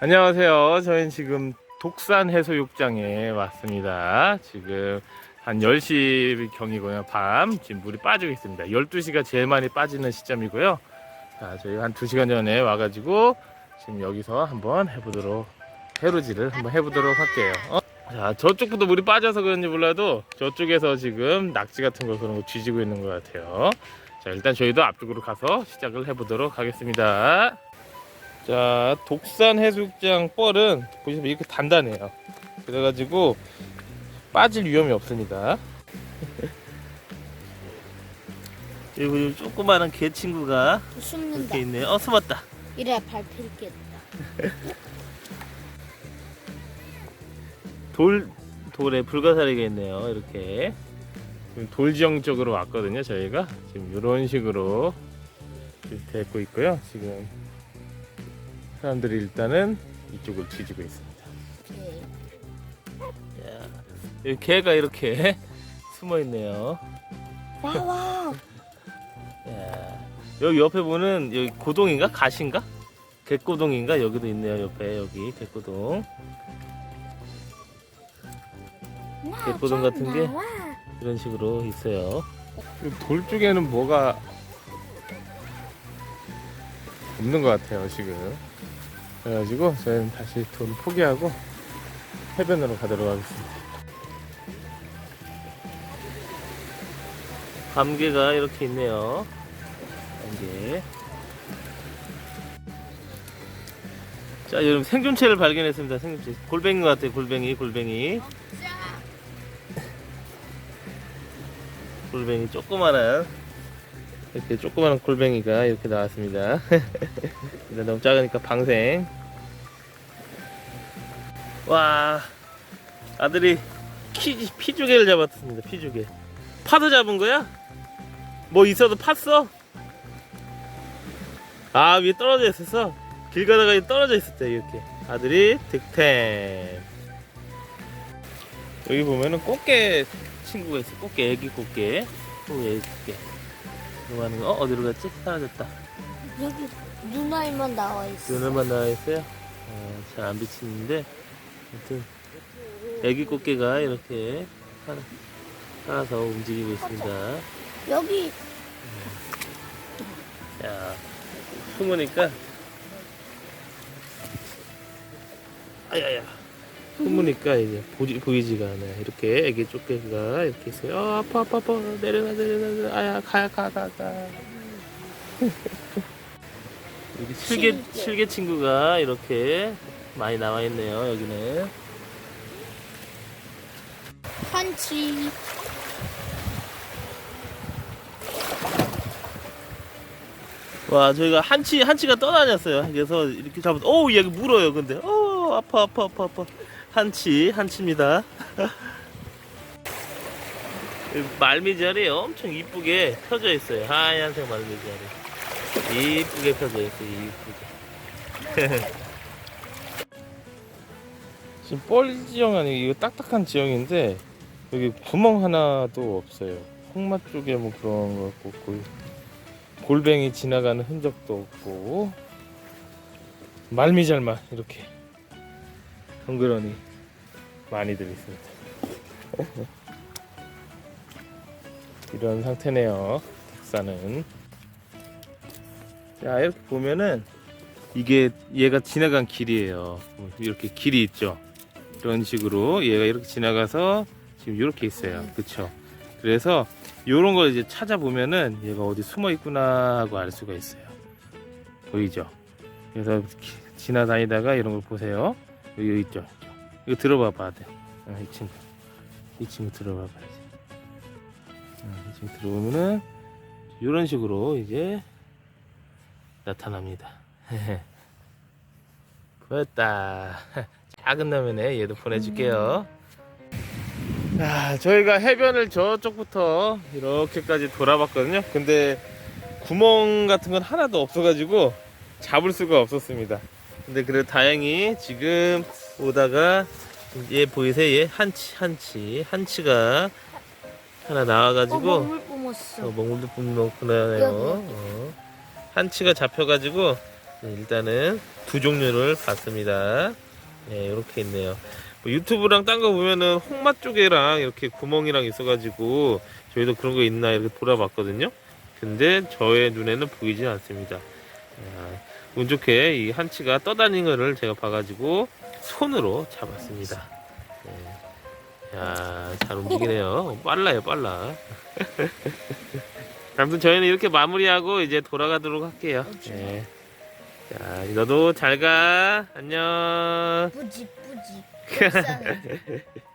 안녕하세요. 저희는 지금 독산 해수욕장에 왔습니다. 지금 한 10시 경이고요. 밤. 지금 물이 빠지고 있습니다. 12시가 제일 많이 빠지는 시점이고요. 자, 저희 한 2시간 전에 와가지고 지금 여기서 한번 해보도록, 해루지를 한번 해보도록 할게요. 어? 자, 저쪽부터 물이 빠져서 그런지 몰라도 저쪽에서 지금 낙지 같은 거 그런 거 뒤지고 있는 것 같아요. 자, 일단 저희도 앞쪽으로 가서 시작을 해보도록 하겠습니다. 자, 독산 해수욕장 뻘은 보시면 이렇게 단단해요. 그래가지고 빠질 위험이 없습니다. 그리고 이 조그마한 개 친구가 숨는다. 이렇게 있네요. 어, 숨었다. 이래 밟힐겠다. 돌, 돌에 불가사리가 있네요. 이렇게. 지금 돌 지형 쪽으로 왔거든요, 저희가. 지금 이런 식으로 이렇게 됐고 있고요. 지금 사람들이 일단은 이쪽을 뒤지고 있습니다. 오케이. 자, 여기 개가 이렇게 숨어 있네요. 와와. 야, 여기 옆에 보는 여기 고동인가? 가시인가? 개고동인가? 여기도 있네요. 옆에 여기 개고동. 개고동 같은 게 이런 식으로 있어요. 그돌 쪽에는 뭐가 없는 것 같아요, 지금. 그래가지고 저희는 다시 돌 포기하고 해변으로 가도록 하겠습니다. 감개가 이렇게 있네요. 감개. 자, 여러분 생존체를 발견했습니다. 생존체. 골뱅이 것 같아요. 골뱅이, 골뱅이. 골뱅이 조그만한 이렇게 조그만한 골뱅이가 이렇게 나왔습니다. 근데 너무 작으니까 방생. 와, 아들이 키, 피조개를 잡았습니다. 피조개. 파도 잡은 거야? 뭐 있어도 팠어? 아 위에 떨어져 있었어? 길 가다가 떨어져 있었대 이렇게 아들이 득템 여기 보면은 꽃게 친구가 있어 꽃게 애기 꽃게 또 애기 꽃게 이거 하는 거 어, 어디로 갔지? 사라졌다 여기 눈알만 나와 있어. 눈을만 나와 있어요 어, 잘 안 비치는데 아무튼 애기 꽃게가 이렇게 살아, 살아서 움직이고 있습니다 여기 자, 숨으니까. 아야야. 숨으니까 이제 보지, 보이지가 않아요. 이렇게 애기 쪼개가 이렇게 있어요. 어, 아파, 아파, 아파. 내려가, 내려가, 내려가. 아야, 가야, 가, 가, 가. 여기 실개, 실개. 실개 친구가 이렇게 많이 나와 있네요. 여기는. 한치. 와, 저희가 한치, 한치가 떠다녔어요. 그래서 이렇게 잡은, 어우, 얘가 물어요, 근데. 어 아파, 아파, 아파, 아파. 한치, 한치입니다. 이 말미잘이 엄청 이쁘게 펴져 있어요. 하얀색 말미잘이. 이쁘게 펴져 있어요, 이쁘게. 지금 뻘 지형 아니고 이거 딱딱한 지형인데 여기 구멍 하나도 없어요. 콩맛 쪽에 뭐 그런 거 없고 골뱅이 지나가는 흔적도 없고 말미잘만 이렇게 덩그러니 많이들 있습니다. 이런 상태네요. 닭사는 자, 이렇게 보면은 이게 얘가 지나간 길이에요. 이렇게 길이 있죠. 이런 식으로 얘가 이렇게 지나가서 지금 이렇게 있어요. 그쵸? 그래서 이런 걸 이제 찾아보면은 얘가 어디 숨어 있구나 하고 알 수가 있어요. 보이죠? 그래서 기- 지나다니다가 이런 걸 보세요. 여기 있죠? 이거 들어봐 봐야 돼. 어, 이 친구. 이 친구 들어봐 봐야지. 어, 이 친구 들어보면은 이런 식으로 이제 나타납니다. 보였다. 작은 놈이네. 얘도 보내줄게요. 아, 저희가 해변을 저쪽부터 이렇게까지 돌아봤거든요. 근데 구멍 같은 건 하나도 없어가지고 잡을 수가 없었습니다. 근데 그래 다행히 지금 오다가 얘 보이세요? 얘 한치 한치 한치가 하나 어, 나와가지고 먹물 뿜었어. 어, 먹물도 뿜놓구나요. 어. 한치가 잡혀가지고 네, 일단은 두 종류를 봤습니다. 네, 이렇게 있네요. 뭐 유튜브랑 딴 거 보면은 홍맛 쪽에랑 이렇게 구멍이랑 있어가지고 저희도 그런 거 있나 이렇게 돌아봤거든요. 근데 저의 눈에는 보이지 않습니다. 아, 운 좋게 이 한치가 떠다니는 거를 제가 봐가지고 손으로 잡았습니다. 네. 야, 잘 움직이네요. 빨라요, 빨라. 아무튼 저희는 이렇게 마무리하고 이제 돌아가도록 할게요. 네. 자, 너도 잘 가. 안녕. 뿌지 뿌지.